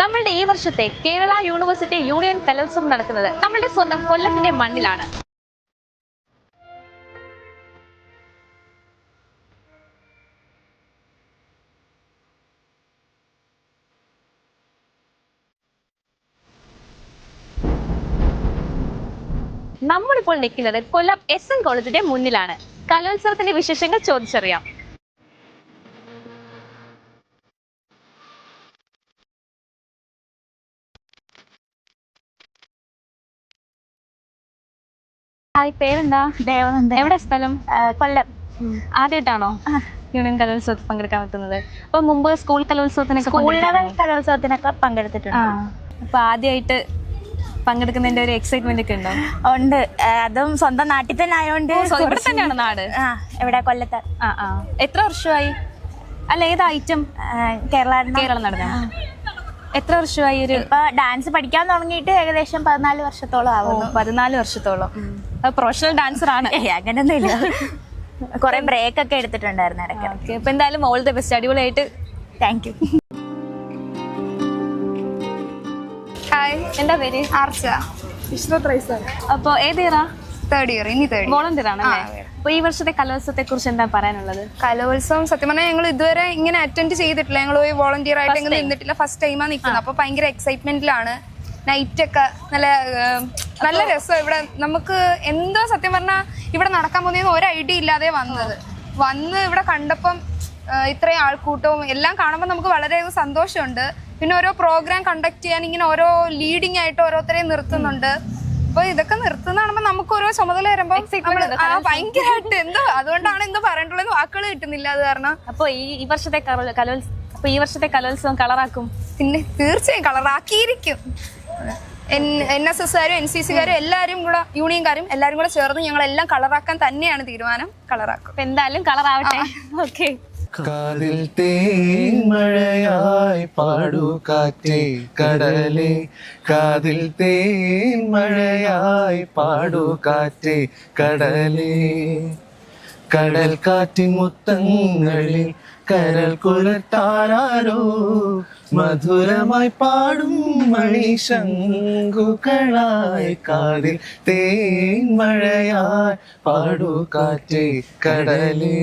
നമ്മളുടെ ഈ വർഷത്തെ കേരള യൂണിവേഴ്സിറ്റി യൂണിയൻ കലോത്സവം നടക്കുന്നത് നമ്മളുടെ സ്വന്തം കൊല്ലത്തിന്റെ മണ്ണിലാണ്. നമ്മളിപ്പോൾ നിൽക്കുന്നത് കൊല്ലം എസ് എൻ കോളേജിന്റെ മുന്നിലാണ്. കലോത്സവത്തിന്റെ വിശേഷങ്ങൾ ചോദിച്ചറിയാം. ഹായ് പേരെന്താ? ദേവനന്ദൻ. എവിടെ സ്ഥലം? കൊല്ലം. ആദ്യമായിട്ടാണോ യൂണിയൻ കലോത്സവത്തിൽ പങ്കെടുക്കാൻ പറ്റുന്നത്. അപ്പൊ മുമ്പ് സ്കൂൾ കലോത്സവത്തിനൊക്കെ സ്കൂൾ ലെവൽ? കലോത്സവത്തിനൊക്കെ പങ്കെടുത്തിട്ടുണ്ട്. അപ്പൊ ആദ്യമായിട്ട് പങ്കെടുക്കുന്നതിന്റെ ഒരു എക്സൈറ്റ്മെന്റ് ഒക്കെ ഉണ്ടോ? ഉണ്ട്. അതും സ്വന്തം നാട്ടിൽ തന്നെ ആയതുകൊണ്ട് ഇവിടെ തന്നെയാണ് നാട്? ആ ഇവിടെ കൊല്ലത്ത്. ആ ആ. എത്ര വർഷമായി? അല്ല ഏത് ഐറ്റം കേരള കേരളം നടന്ന എത്ര വർഷമായി ഒരു ഇപ്പൊ ഡാൻസ് പഠിക്കാൻ തുടങ്ങിയിട്ട് ഏകദേശം പതിനാല് വർഷത്തോളം ആവുന്നു. പതിനാല് വർഷത്തോളം. പ്രൊഫഷണൽ ഡാൻസർ ആണ്. ഏയ് അങ്ങനൊന്നും ഇല്ല കുറെ ബ്രേക്ക് ഒക്കെ എടുത്തിട്ടുണ്ടായിരുന്നു ഇടയ്ക്ക്. ഓക്കെ ഇപ്പൊ എന്തായാലും ഓൾ ദ ബെസ്റ്റ് അടിപൊളിയായിട്ട്. താങ്ക് യു ഹായ് എന്താ പേര്? ആർച്ച. വിഷ്ണു ട്രൈസർ അപ്പൊ ഏത് ഇയറാ തേർഡ് ഇയർ ഇനി തേർഡ് വോളണ്ടിയർ ആണ് അപ്പൊ ഈ വർഷത്തെ കലോത്സവത്തെ കുറിച്ച് എന്താ പറയാനുള്ളത്? കലോത്സവം സത്യം പറഞ്ഞാൽ ഞങ്ങൾ ഇതുവരെ ഇങ്ങനെ അറ്റൻഡ് ചെയ്തിട്ടില്ല. ഞങ്ങൾ പോയി വോളണ്ടിയർ ആയിട്ട് ഇങ്ങനെ നിന്നിട്ടില്ല. ഫസ്റ്റ് ടൈമാണ് നിൽക്കുന്നത് അപ്പൊ ഭയങ്കര എക്സൈറ്റ്മെന്റിലാണ് നൈറ്റ് ഒക്കെ നല്ല നല്ല രസം ഇവിടെ. നമുക്ക് എന്തോ സത്യം പറഞ്ഞാൽ ഇവിടെ നടക്കാൻ പോകുന്നതെന്ന് ഒരു ഐഡിയ ഇല്ലാതെ വന്നത്. വന്ന് ഇവിടെ കണ്ടപ്പം ഇത്രയും ആൾക്കൂട്ടവും എല്ലാം കാണുമ്പോൾ നമുക്ക് വളരെ സന്തോഷമുണ്ട്. പിന്നെ ഓരോ പ്രോഗ്രാം കണ്ടക്ട് ചെയ്യാൻ ഇങ്ങനെ ഓരോ ലീഡിങ് ആയിട്ട് ഓരോരുത്തരെയും നിർത്തുന്നുണ്ട്. അപ്പൊ ഇതൊക്കെ നിർത്തുന്ന കാണുമ്പോ നമുക്ക് ഓരോ ചുമതല വരുമ്പോ ഭയങ്കരമായിട്ട് എന്തോ അതുകൊണ്ടാണ് എന്തോ പറയണ്ടുള്ളത് വാക്കുകൾ കിട്ടുന്നില്ല അത് കാരണം. അപ്പൊ ഈ ഈ വർഷത്തെ കലോ- കലോത്സവം അപ്പൊ ഈ വർഷത്തെ കലോത്സവം കളറാക്കും? പിന്നെ തീർച്ചയായും കളറാക്കിയിരിക്കും. എൻ എസ് എസ്കാരും എൻ സി സിക്കാരും എല്ലാവരും കൂടെ യൂണിയൻകാരും എല്ലാവരും കൂടെ ചേർന്ന് ഞങ്ങൾ എല്ലാം കളറാക്കാൻ തന്നെയാണ് തീരുമാനം. കളറാക്കും. എന്തായാലും കളറാവട്ടെ. ഓക്കെ കാതിൽ തേൻ മഴയായി പാടു കാറ്റേ കടലേ. കാതിൽ തേൻ മഴയായി പാടു കാറ്റേ കടലേ. കടൽ കാറ്റിൻ മുത്തങ്ങളിൽ കരൽ കുലത്താരോ മധുരമായി പാടും മണിശങ്കുകളായി കാതിൽ തേൻ മഴയായി പാടു കാറ്റേ കടലേ.